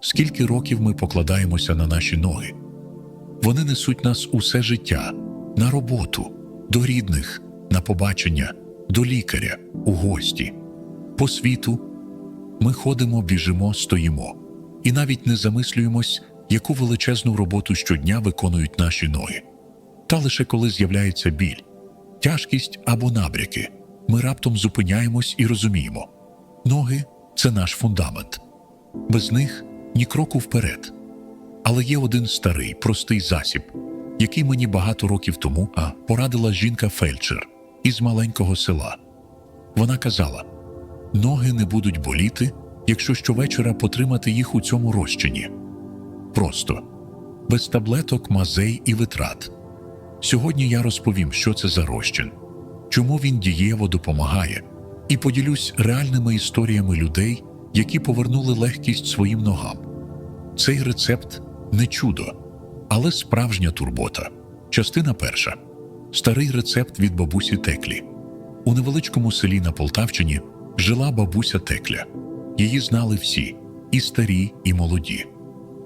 скільки років ми покладаємося на наші ноги. Вони несуть нас усе життя на роботу, до рідних, на побачення, до лікаря, у гості. По світу ми ходимо, біжимо, стоїмо і навіть не замислюємось, яку величезну роботу щодня виконують наші ноги. Та лише коли з'являється біль, тяжкість або набряки, ми раптом зупиняємось і розуміємо: ноги це наш фундамент. Без них ні кроку вперед. Але є один старий, простий засіб, який мені багато років тому а, порадила жінка фельдшер із маленького села. Вона казала: ноги не будуть боліти, якщо щовечора потримати їх у цьому розчині. Просто, без таблеток, мазей і витрат. Сьогодні я розповім, що це за розчин, чому він дієво допомагає, і поділюсь реальними історіями людей, які повернули легкість своїм ногам. Цей рецепт не чудо, але справжня турбота. Частина перша старий рецепт від бабусі Теклі. У невеличкому селі на Полтавщині жила бабуся Текля. Її знали всі і старі, і молоді.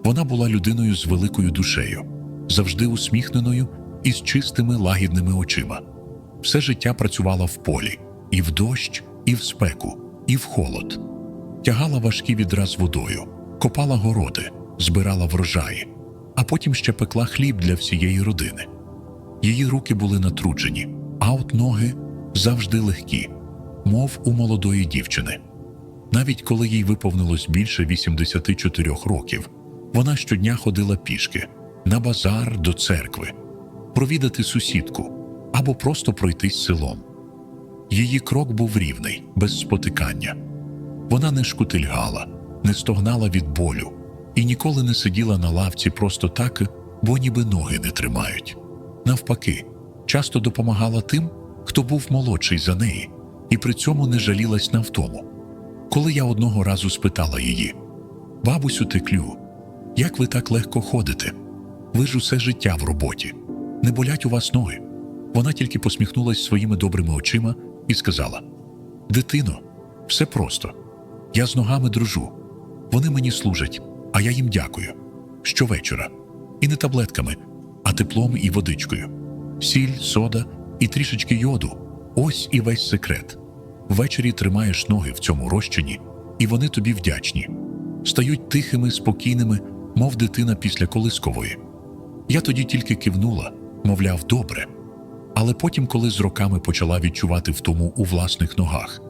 Вона була людиною з великою душею, завжди усміхненою і з чистими лагідними очима. Все життя працювала в полі, і в дощ, і в спеку, і в холод. Тягала важкі відра з водою, копала городи, збирала врожаї, а потім ще пекла хліб для всієї родини. Її руки були натруджені, а от ноги завжди легкі, мов у молодої дівчини. Навіть коли їй виповнилось більше 84 років, вона щодня ходила пішки на базар до церкви, провідати сусідку або просто пройтись селом. Її крок був рівний, без спотикання. Вона не шкутильгала, не стогнала від болю і ніколи не сиділа на лавці просто так, бо ніби ноги не тримають. Навпаки, часто допомагала тим, хто був молодший за неї, і при цьому не жалілась на втому. Коли я одного разу спитала її: Бабусю Теклю, як ви так легко ходите? Ви ж усе життя в роботі. Не болять у вас ноги. Вона тільки посміхнулась своїми добрими очима і сказала: Дитино, все просто. Я з ногами дружу. Вони мені служать, а я їм дякую. Щовечора. І не таблетками, а теплом і водичкою. Сіль, сода і трішечки йоду ось і весь секрет. Ввечері тримаєш ноги в цьому розчині, і вони тобі вдячні. Стають тихими, спокійними, мов дитина після колискової. Я тоді тільки кивнула, мовляв, добре. Але потім, коли з роками почала відчувати втому у власних ногах,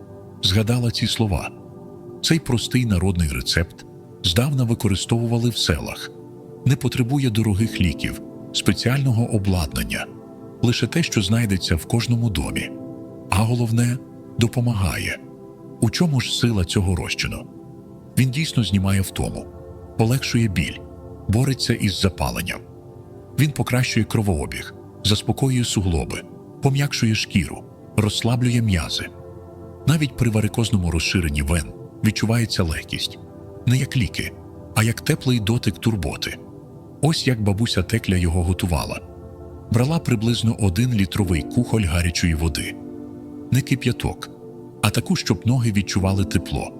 згадала ці слова. Цей простий народний рецепт здавна використовували в селах, не потребує дорогих ліків, спеціального обладнання, лише те, що знайдеться в кожному домі. А головне допомагає. У чому ж сила цього розчину? Він дійсно знімає втому, полегшує біль, бореться із запаленням. Він покращує кровообіг, заспокоює суглоби, пом'якшує шкіру, розслаблює м'язи. Навіть при варикозному розширенні вен відчувається легкість, не як ліки, а як теплий дотик турботи. Ось як бабуся текля його готувала. Брала приблизно один літровий кухоль гарячої води, не кип'яток, а таку, щоб ноги відчували тепло,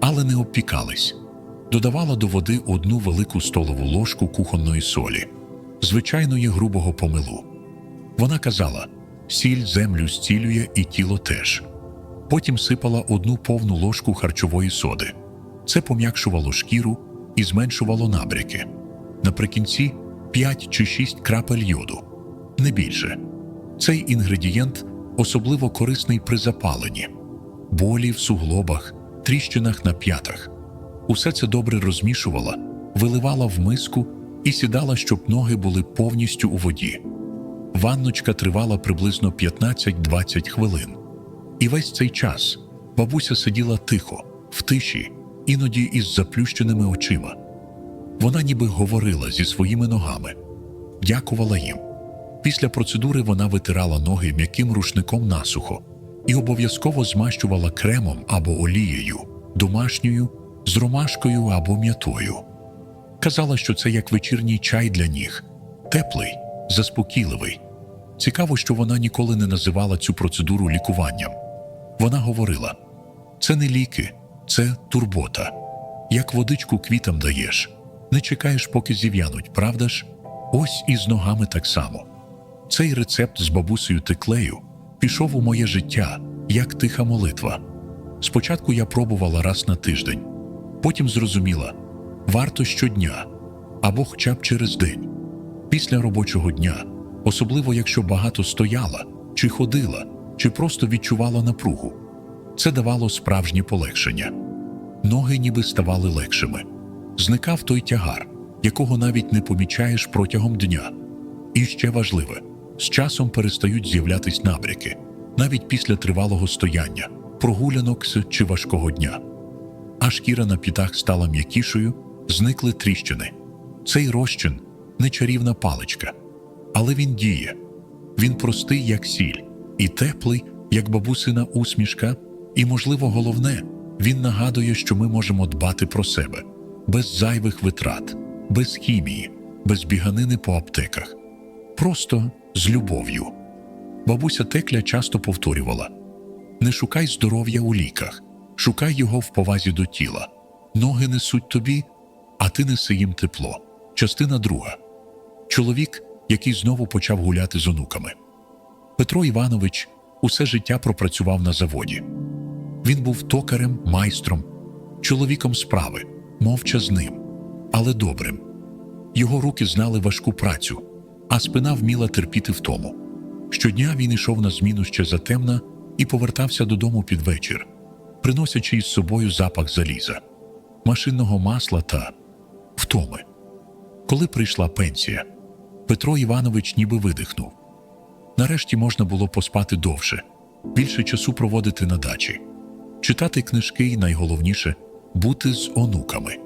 але не обпікались. Додавала до води одну велику столову ложку кухонної солі, звичайної грубого помилу. Вона казала: сіль землю зцілює і тіло теж. Потім сипала одну повну ложку харчової соди. Це пом'якшувало шкіру і зменшувало набряки. Наприкінці 5 чи 6 крапель йоду, не більше. Цей інгредієнт особливо корисний при запаленні, болі в суглобах, тріщинах на п'ятах. Усе це добре розмішувала, виливала в миску і сідала, щоб ноги були повністю у воді. Ванночка тривала приблизно 15-20 хвилин. І весь цей час бабуся сиділа тихо, в тиші, іноді із заплющеними очима. Вона ніби говорила зі своїми ногами, дякувала їм. Після процедури вона витирала ноги м'яким рушником насухо і обов'язково змащувала кремом або олією, домашньою, з ромашкою або м'ятою. Казала, що це як вечірній чай для ніг, теплий, заспокійливий. Цікаво, що вона ніколи не називала цю процедуру лікуванням. Вона говорила: це не ліки, це турбота. як водичку квітам даєш, не чекаєш, поки зів'януть, правда ж? Ось і з ногами так само. Цей рецепт з бабусею Теклею пішов у моє життя, як тиха молитва. Спочатку я пробувала раз на тиждень, потім зрозуміла варто щодня або хоча б через день. Після робочого дня, особливо якщо багато стояла, чи ходила, чи просто відчувала напругу, це давало справжнє полегшення. Ноги ніби ставали легшими. Зникав той тягар, якого навіть не помічаєш протягом дня. І ще важливе, з часом перестають з'являтись набряки, навіть після тривалого стояння, прогулянок чи важкого дня. А шкіра на п'ятах стала м'якішою, зникли тріщини. Цей розчин не чарівна паличка, але він діє. Він простий, як сіль, і теплий, як бабусина усмішка, і, можливо, головне, він нагадує, що ми можемо дбати про себе без зайвих витрат, без хімії, без біганини по аптеках, просто з любов'ю. Бабуся Текля часто повторювала: не шукай здоров'я у ліках, шукай його в повазі до тіла. Ноги несуть тобі, а ти неси їм тепло. Частина друга. Чоловік, який знову почав гуляти з онуками. Петро Іванович усе життя пропрацював на заводі. Він був токарем, майстром, чоловіком справи, мовчазним, але добрим. Його руки знали важку працю, а спина вміла терпіти втому. Щодня він йшов на зміну ще затемна і повертався додому під вечір, приносячи із собою запах заліза, машинного масла та втоми. Коли прийшла пенсія, Петро Іванович ніби видихнув. Нарешті можна було поспати довше, більше часу проводити на дачі, читати книжки і найголовніше бути з онуками.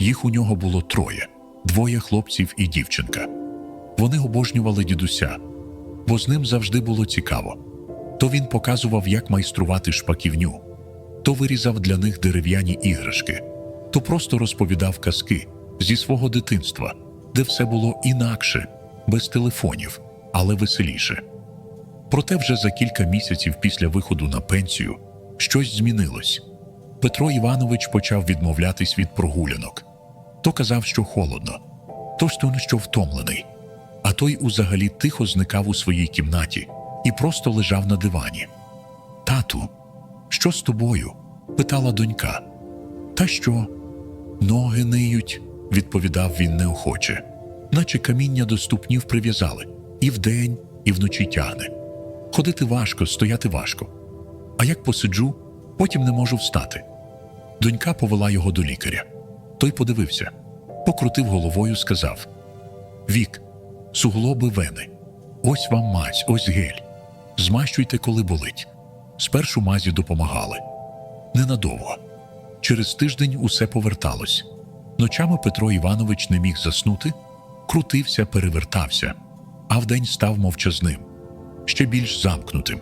Їх у нього було троє: двоє хлопців і дівчинка. Вони обожнювали дідуся, бо з ним завжди було цікаво. То він показував, як майструвати шпаківню, то вирізав для них дерев'яні іграшки, то просто розповідав казки зі свого дитинства, де все було інакше, без телефонів, але веселіше. Проте вже за кілька місяців після виходу на пенсію щось змінилось. Петро Іванович почав відмовлятись від прогулянок. То казав, що холодно, то що, що втомлений, а той узагалі тихо зникав у своїй кімнаті і просто лежав на дивані. Тату, що з тобою? питала донька. Та що? Ноги ниють, відповідав він неохоче, наче каміння до ступнів прив'язали і вдень, і вночі тягне. Ходити важко, стояти важко. А як посиджу, потім не можу встати. Донька повела його до лікаря. Той подивився, покрутив головою, сказав: Вік, суглоби вени, ось вам мазь, ось гель. Змащуйте, коли болить. Спершу мазі допомагали. Ненадовго. Через тиждень усе поверталось. Ночами Петро Іванович не міг заснути, крутився, перевертався, а вдень став мовчазним, ще більш замкнутим.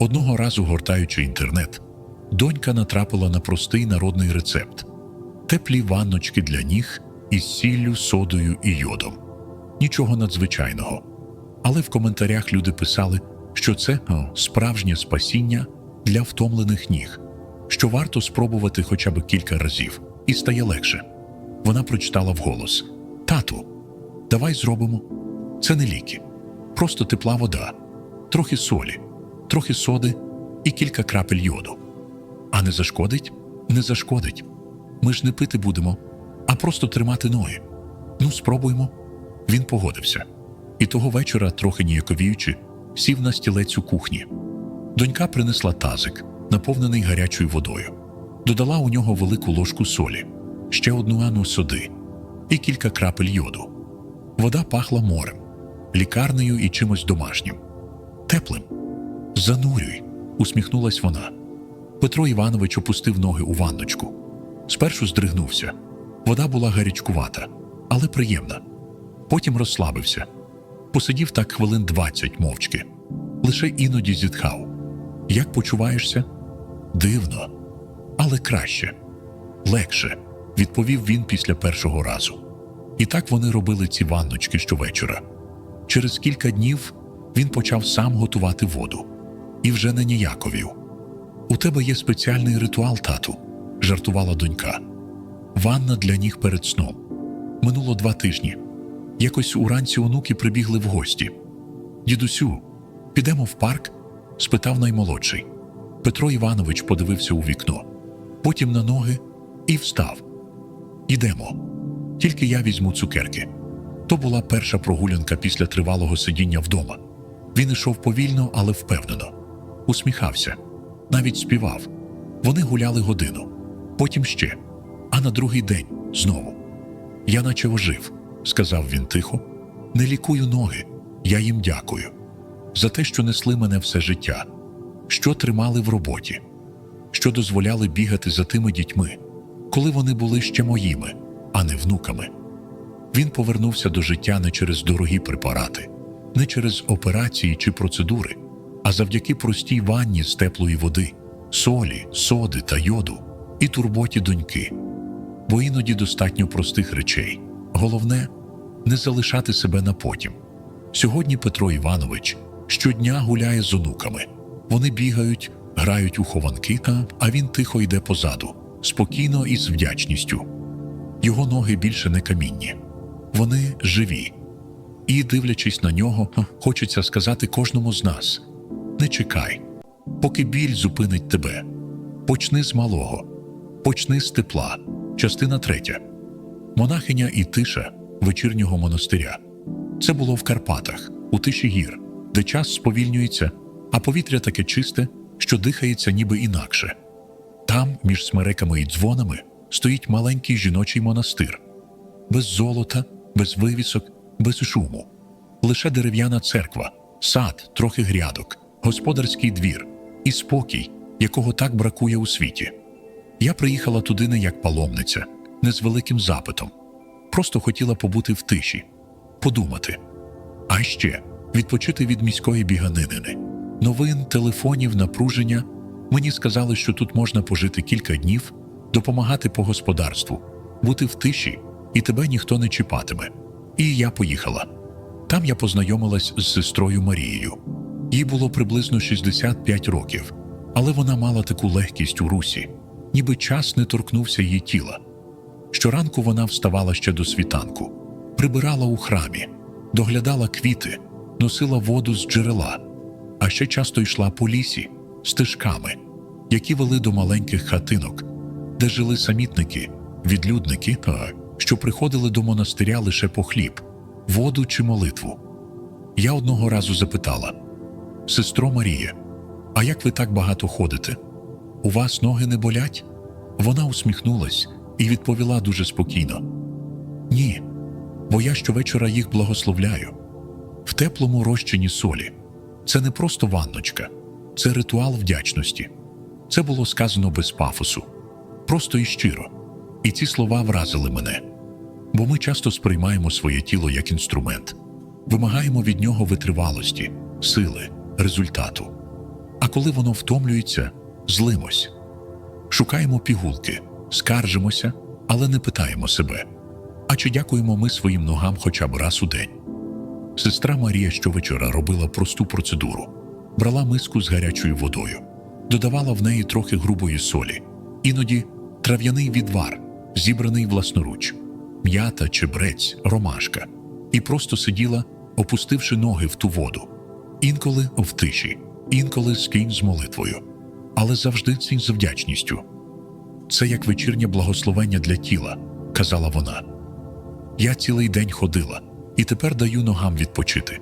Одного разу, гортаючи інтернет, донька натрапила на простий народний рецепт: теплі ванночки для ніг із сіллю, содою і йодом. Нічого надзвичайного. Але в коментарях люди писали, що це справжнє спасіння для втомлених ніг, що варто спробувати хоча б кілька разів, і стає легше. Вона прочитала вголос: Тату, давай зробимо. Це не ліки, просто тепла вода, трохи солі, трохи соди і кілька крапель йоду. А не зашкодить? Не зашкодить. Ми ж не пити будемо, а просто тримати ноги. Ну, спробуємо. Він погодився. І того вечора, трохи ніяковіючи, сів на стілець у кухні. Донька принесла тазик, наповнений гарячою водою, додала у нього велику ложку солі, ще одну ану соди і кілька крапель йоду. Вода пахла морем, лікарнею і чимось домашнім. Теплим. Занурюй, усміхнулась вона. Петро Іванович опустив ноги у ванночку. Спершу здригнувся. Вода була гарячкувата, але приємна. Потім розслабився. Посидів так хвилин двадцять мовчки. Лише іноді зітхав. Як почуваєшся? Дивно, але краще, легше, відповів він після першого разу. І так вони робили ці ванночки щовечора. Через кілька днів він почав сам готувати воду і вже не ніяковів. У тебе є спеціальний ритуал, тату, жартувала донька. ванна для ніг перед сном. Минуло два тижні. Якось уранці онуки прибігли в гості. Дідусю, підемо в парк? спитав наймолодший. Петро Іванович подивився у вікно, потім на ноги і встав. Ідемо. Тільки я візьму цукерки. То була перша прогулянка після тривалого сидіння вдома. Він ішов повільно, але впевнено, усміхався, навіть співав. Вони гуляли годину, потім ще, а на другий день знову. Я наче ожив, сказав він тихо. Не лікую ноги, я їм дякую. За те, що несли мене все життя, що тримали в роботі, що дозволяли бігати за тими дітьми, коли вони були ще моїми, а не внуками. Він повернувся до життя не через дорогі препарати, не через операції чи процедури, а завдяки простій ванні з теплої води, солі, соди та йоду і турботі доньки. Бо іноді достатньо простих речей. Головне не залишати себе на потім. Сьогодні Петро Іванович щодня гуляє з онуками. Вони бігають, грають у хованки, а він тихо йде позаду, спокійно і з вдячністю. Його ноги більше не камінні, вони живі. І, дивлячись на нього, хочеться сказати кожному з нас: не чекай, поки біль зупинить тебе. Почни з малого, почни з тепла. Частина третя. Монахиня і тиша вечірнього монастиря. Це було в Карпатах, у тиші гір, де час сповільнюється, а повітря таке чисте, що дихається ніби інакше. Там, між смереками і дзвонами, стоїть маленький жіночий монастир, без золота, без вивісок, без шуму. Лише дерев'яна церква, сад, трохи грядок, господарський двір і спокій, якого так бракує у світі. Я приїхала туди не як паломниця, не з великим запитом. Просто хотіла побути в тиші, подумати. А ще відпочити від міської біганинини. Новин, телефонів, напруження. Мені сказали, що тут можна пожити кілька днів, допомагати по господарству, бути в тиші, і тебе ніхто не чіпатиме. І я поїхала. Там я познайомилась з сестрою Марією. Їй було приблизно 65 років, але вона мала таку легкість у русі, ніби час не торкнувся її тіла. Щоранку вона вставала ще до світанку, прибирала у храмі, доглядала квіти, носила воду з джерела, а ще часто йшла по лісі стежками, які вели до маленьких хатинок, де жили самітники, відлюдники, та, що приходили до монастиря лише по хліб, воду чи молитву. Я одного разу запитала: Сестро Марія, а як ви так багато ходите? У вас ноги не болять? Вона усміхнулась і відповіла дуже спокійно: Ні, бо я щовечора їх благословляю. В теплому розчині солі. Це не просто ванночка, це ритуал вдячності. Це було сказано без пафосу, просто і щиро. І ці слова вразили мене. Бо ми часто сприймаємо своє тіло як інструмент, вимагаємо від нього витривалості, сили, результату. А коли воно втомлюється, злимось. Шукаємо пігулки, скаржимося, але не питаємо себе. А чи дякуємо ми своїм ногам хоча б раз у день? Сестра Марія щовечора робила просту процедуру: брала миску з гарячою водою, додавала в неї трохи грубої солі, іноді трав'яний відвар, зібраний власноруч, м'ята, чебрець, ромашка, і просто сиділа, опустивши ноги в ту воду, інколи в тиші, інколи з кінь з молитвою, але завжди ці з вдячністю. Це як вечірнє благословення для тіла, казала вона. Я цілий день ходила і тепер даю ногам відпочити.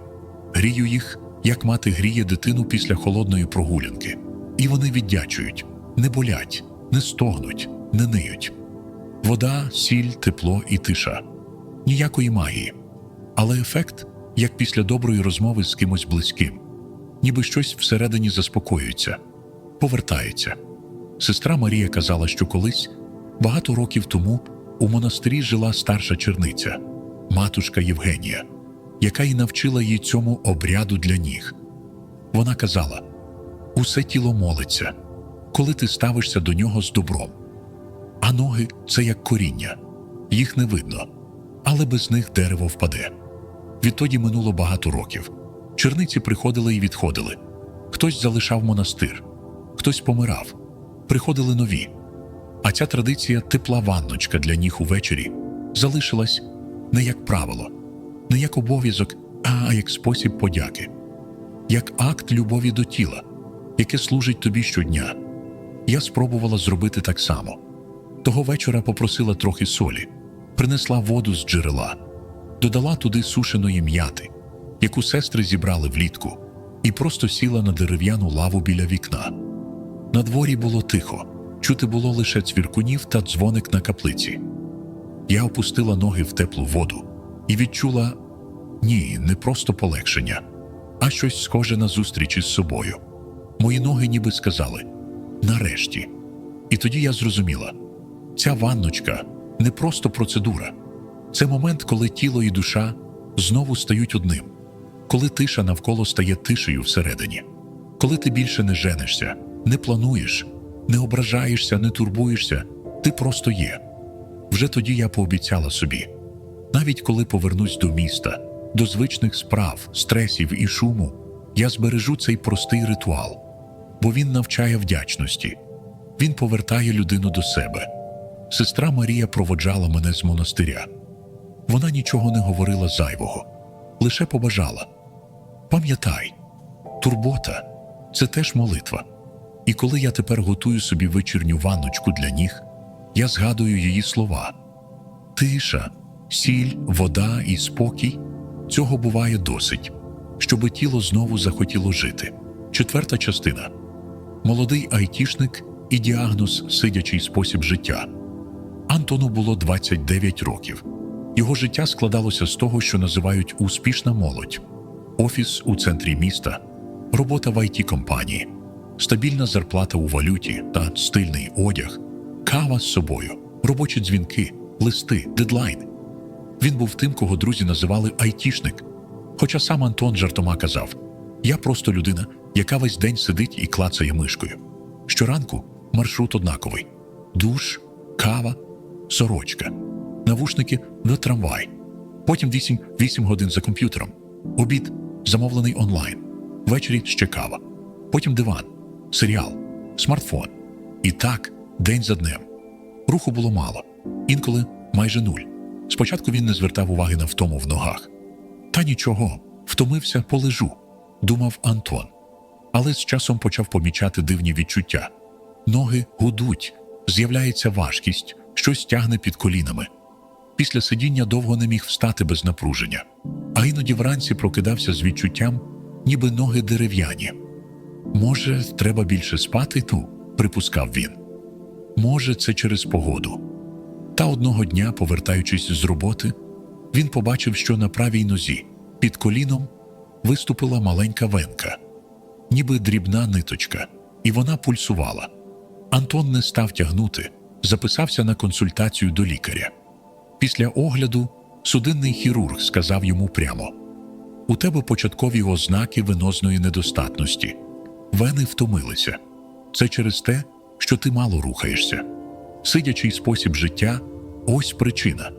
Грію їх, як мати гріє дитину після холодної прогулянки. І вони віддячують, не болять, не стогнуть, не ниють. Вода, сіль, тепло і тиша. Ніякої магії. Але ефект, як після доброї розмови з кимось близьким, ніби щось всередині заспокоюється, повертається. Сестра Марія казала, що колись, багато років тому, у монастирі жила старша черниця, матушка Євгенія, яка й навчила їй цьому обряду для ніг. Вона казала: усе тіло молиться, коли ти ставишся до нього з добром. А ноги це як коріння, їх не видно, але без них дерево впаде. Відтоді минуло багато років. Черниці приходили і відходили. Хтось залишав монастир, хтось помирав, приходили нові. А ця традиція тепла ванночка для ніг увечері залишилась не як правило, не як обов'язок, а як спосіб подяки, як акт любові до тіла, яке служить тобі щодня. Я спробувала зробити так само. Того вечора попросила трохи солі, принесла воду з джерела, додала туди сушеної м'яти, яку сестри зібрали влітку, і просто сіла на дерев'яну лаву біля вікна. На дворі було тихо, чути було лише цвіркунів та дзвоник на каплиці. Я опустила ноги в теплу воду і відчула ні, не просто полегшення, а щось схоже на зустріч із собою. Мої ноги ніби сказали нарешті. І тоді я зрозуміла, ця ванночка не просто процедура, це момент, коли тіло і душа знову стають одним, коли тиша навколо стає тишею всередині, коли ти більше не женишся, не плануєш, не ображаєшся, не турбуєшся, ти просто є. Вже тоді я пообіцяла собі, навіть коли повернусь до міста, до звичних справ, стресів і шуму, я збережу цей простий ритуал, бо він навчає вдячності, він повертає людину до себе. Сестра Марія проводжала мене з монастиря. Вона нічого не говорила зайвого, лише побажала. Пам'ятай, турбота це теж молитва. І коли я тепер готую собі вечірню ванночку для ніг, я згадую її слова: тиша, сіль, вода і спокій цього буває досить, щоби тіло знову захотіло жити. Четверта частина молодий айтішник і діагноз сидячий спосіб життя. Антону було 29 років. Його життя складалося з того, що називають успішна молодь, офіс у центрі міста, робота в it компанії, стабільна зарплата у валюті та стильний одяг, кава з собою, робочі дзвінки, листи, дедлайн. Він був тим, кого друзі називали айтішник. Хоча сам Антон жартома казав: Я просто людина, яка весь день сидить і клацає мишкою. Щоранку маршрут однаковий: душ, кава, сорочка, навушники на трамвай. Потім 8, 8 годин за комп'ютером, обід замовлений онлайн, ввечері ще кава, потім диван, серіал, смартфон. І так, день за днем. Руху було мало, інколи майже нуль. Спочатку він не звертав уваги на втому в ногах. Та нічого, втомився, полежу, думав Антон. Але з часом почав помічати дивні відчуття. Ноги гудуть, з'являється важкість, щось тягне під колінами. Після сидіння довго не міг встати без напруження, а іноді вранці прокидався з відчуттям, ніби ноги дерев'яні. Може, треба більше спати ту, припускав він. Може, це через погоду. Та одного дня, повертаючись з роботи, він побачив, що на правій нозі під коліном виступила маленька венка, ніби дрібна ниточка, і вона пульсувала. Антон не став тягнути, записався на консультацію до лікаря. Після огляду судинний хірург сказав йому прямо: у тебе початкові ознаки венозної недостатності, вени втомилися. Це через те, що ти мало рухаєшся. Сидячий спосіб життя ось причина.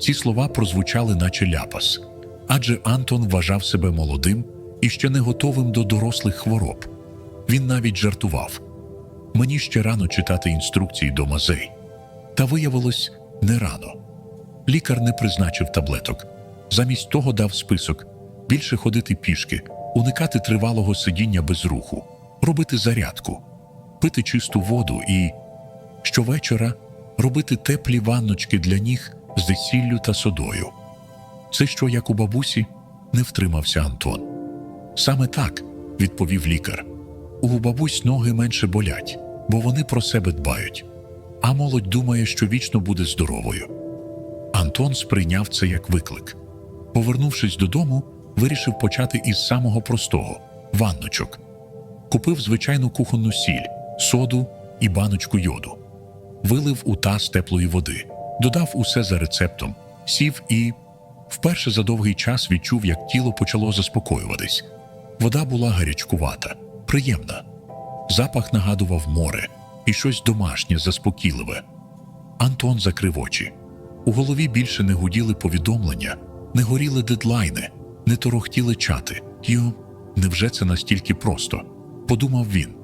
Ці слова прозвучали, наче ляпас, адже Антон вважав себе молодим і ще не готовим до дорослих хвороб. Він навіть жартував. Мені ще рано читати інструкції до мазей. Та виявилось не рано. Лікар не призначив таблеток. Замість того дав список більше ходити пішки, уникати тривалого сидіння без руху, робити зарядку, пити чисту воду і щовечора робити теплі ванночки для ніг з десіллю та содою. Це що, як у бабусі, не втримався Антон. Саме так, відповів лікар. У бабусь ноги менше болять, бо вони про себе дбають, а молодь думає, що вічно буде здоровою. Антон сприйняв це як виклик. Повернувшись додому, вирішив почати із самого простого ванночок. Купив звичайну кухонну сіль, соду і баночку йоду, вилив у таз теплої води, додав усе за рецептом, сів і вперше за довгий час відчув, як тіло почало заспокоюватись. Вода була гарячкувата, приємна. Запах нагадував море і щось домашнє, заспокійливе. Антон закрив очі. У голові більше не гуділи повідомлення, не горіли дедлайни, не торохтіли чати. Йо, невже це настільки просто? подумав він.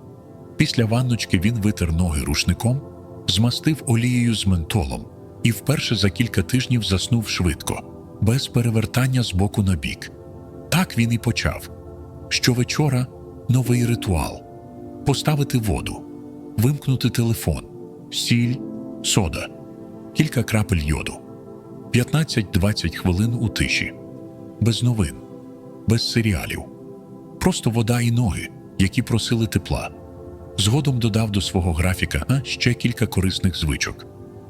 Після ванночки він витер ноги рушником, змастив олією з ментолом і вперше за кілька тижнів заснув швидко, без перевертання з боку на бік. Так він і почав. Щовечора новий ритуал: поставити воду, вимкнути телефон, сіль, сода, кілька крапель йоду, 15-20 хвилин у тиші, без новин, без серіалів, просто вода і ноги, які просили тепла. Згодом додав до свого графіка а, ще кілька корисних звичок: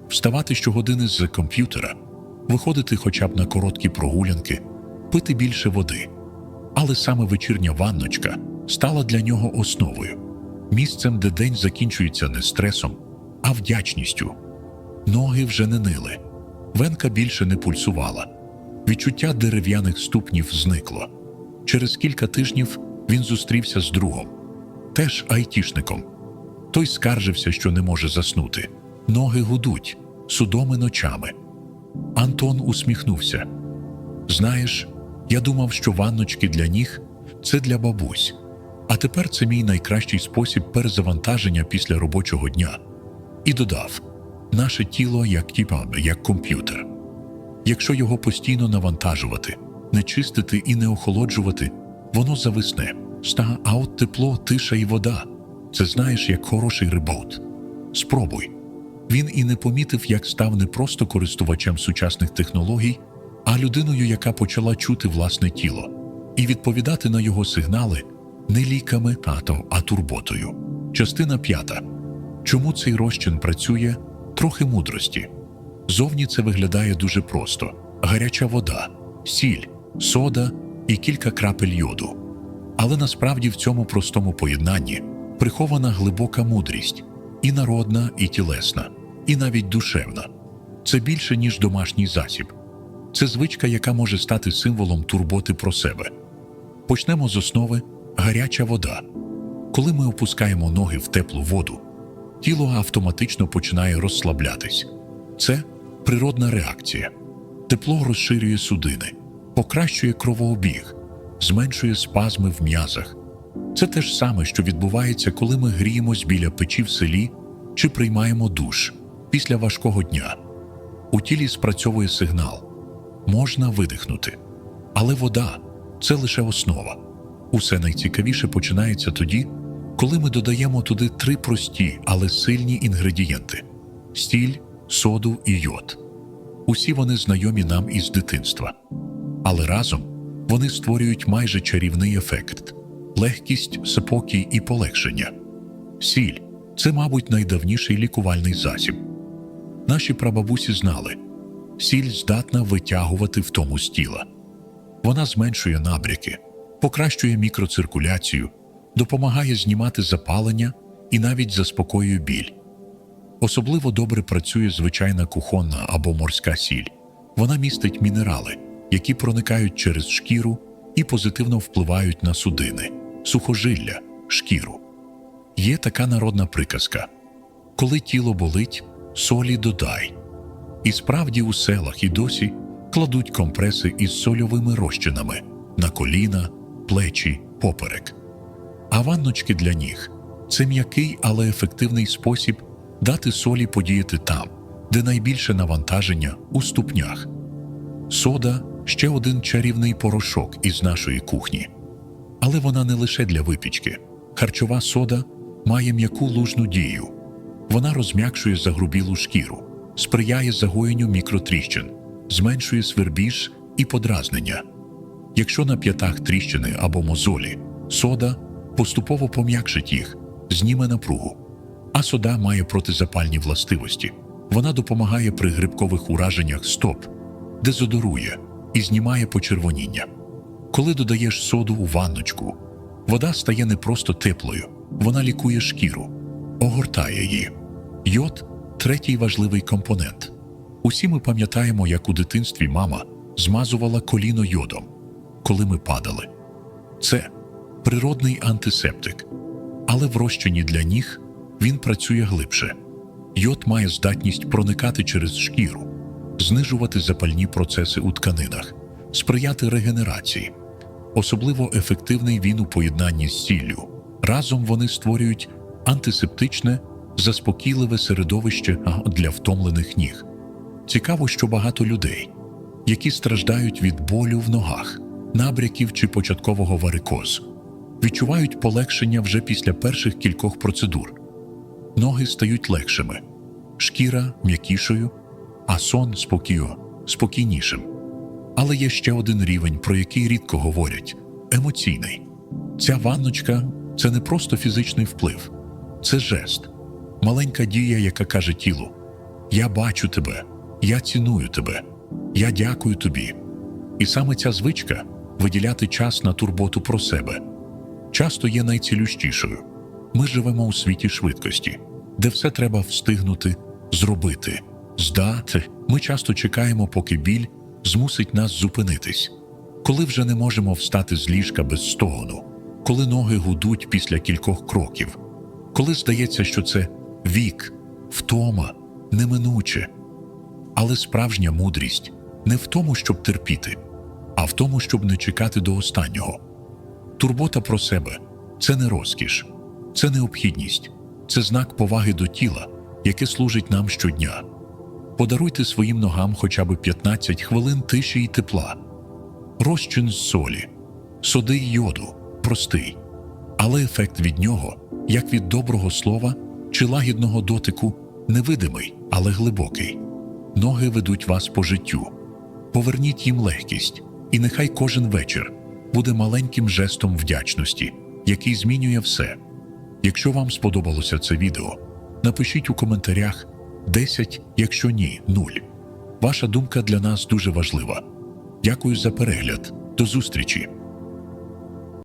вставати щогодини з комп'ютера, виходити хоча б на короткі прогулянки, пити більше води. Але саме вечірня ванночка стала для нього основою, місцем, де день закінчується не стресом, а вдячністю. Ноги вже не нили, венка більше не пульсувала. Відчуття дерев'яних ступнів зникло. Через кілька тижнів він зустрівся з другом, теж айтішником. Той скаржився, що не може заснути. Ноги гудуть, судоми ночами. Антон усміхнувся. Знаєш, я думав, що ванночки для ніг це для бабусь. А тепер це мій найкращий спосіб перезавантаження після робочого дня. І додав: наше тіло як тіпа, як комп'ютер. Якщо його постійно навантажувати, не чистити і не охолоджувати, воно зависне. Ста, а от тепло, тиша і вода це знаєш як хороший риболт. Спробуй. Він і не помітив, як став не просто користувачем сучасних технологій, а людиною, яка почала чути власне тіло і відповідати на його сигнали не ліками, тато, а турботою. Частина п'ята. Чому цей розчин працює? Трохи мудрості. Зовні це виглядає дуже просто: гаряча вода, сіль, сода і кілька крапель йоду. Але насправді в цьому простому поєднанні прихована глибока мудрість і народна, і тілесна, і навіть душевна. Це більше, ніж домашній засіб. Це звичка, яка може стати символом турботи про себе. Почнемо з основи гаряча вода. Коли ми опускаємо ноги в теплу воду, тіло автоматично починає розслаблятись. Це природна реакція. Тепло розширює судини, покращує кровообіг, зменшує спазми в м'язах. Це те ж саме, що відбувається, коли ми гріємось біля печі в селі чи приймаємо душ після важкого дня. У тілі спрацьовує сигнал можна видихнути. Але вода це лише основа. Усе найцікавіше починається тоді, коли ми додаємо туди три прості, але сильні інгредієнти: стіль, соду і йод. Усі вони знайомі нам із дитинства. Але разом вони створюють майже чарівний ефект легкість, спокій і полегшення. Сіль це, мабуть, найдавніший лікувальний засіб. Наші прабабусі знали, сіль здатна витягувати втому з тіла. Вона зменшує набряки, покращує мікроциркуляцію, допомагає знімати запалення і навіть заспокоює біль. Особливо добре працює звичайна кухонна або морська сіль. Вона містить мінерали, які проникають через шкіру і позитивно впливають на судини, сухожилля, шкіру. Є така народна приказка: коли тіло болить, солі додай. І справді у селах і досі кладуть компреси із сольовими розчинами на коліна, плечі, поперек. А ванночки для ніг це м'який, але ефективний спосіб дати солі подіяти там, де найбільше навантаження у ступнях. Сода ще один чарівний порошок із нашої кухні. Але вона не лише для випічки. Харчова сода має м'яку лужну дію. Вона розм'якшує загрубілу шкіру, сприяє загоєнню мікротріщин, зменшує свербіж і подразнення. Якщо на п'ятах тріщини або мозолі, сода поступово пом'якшить їх, зніме напругу. А сода має протизапальні властивості. Вона допомагає при грибкових ураженнях стоп, дезодорує і знімає почервоніння. Коли додаєш соду у ванночку, вода стає не просто теплою, вона лікує шкіру, огортає її. Йод третій важливий компонент. Усі ми пам'ятаємо, як у дитинстві мама змазувала коліно йодом, коли ми падали. Це природний антисептик, але в розчині для ніг він працює глибше. Йод має здатність проникати через шкіру, знижувати запальні процеси у тканинах, сприяти регенерації. Особливо ефективний він у поєднанні з сіллю. Разом вони створюють антисептичне заспокійливе середовище для втомлених ніг. Цікаво, що багато людей, які страждають від болю в ногах, набряків чи початкового варикозу, відчувають полегшення вже після перших кількох процедур. Ноги стають легшими, шкіра м'якішою, а сон спокійо, спокійнішим. Але є ще один рівень, про який рідко говорять емоційний. Ця ванночка це не просто фізичний вплив, це жест, маленька дія, яка каже тілу: Я бачу тебе, я ціную тебе, я дякую тобі. І саме ця звичка виділяти час на турботу про себе часто є найцілющішою. Ми живемо у світі швидкості, де все треба встигнути, зробити, здати. Ми часто чекаємо, поки біль змусить нас зупинитись, коли вже не можемо встати з ліжка без стогону, коли ноги гудуть після кількох кроків, коли здається, що це вік, втома, неминуче. Але справжня мудрість не в тому, щоб терпіти, а в тому, щоб не чекати до останнього. Турбота про себе це не розкіш, це необхідність, це знак поваги до тіла, яке служить нам щодня. Подаруйте своїм ногам хоча б 15 хвилин тиші і тепла, розчин з солі, соди й йоду, простий, але ефект від нього, як від доброго слова чи лагідного дотику, невидимий, але глибокий. Ноги ведуть вас по життю. Поверніть їм легкість, і нехай кожен вечір буде маленьким жестом вдячності, який змінює все. Якщо вам сподобалося це відео, напишіть у коментарях 10, якщо ні, 0. Ваша думка для нас дуже важлива. Дякую за перегляд. До зустрічі!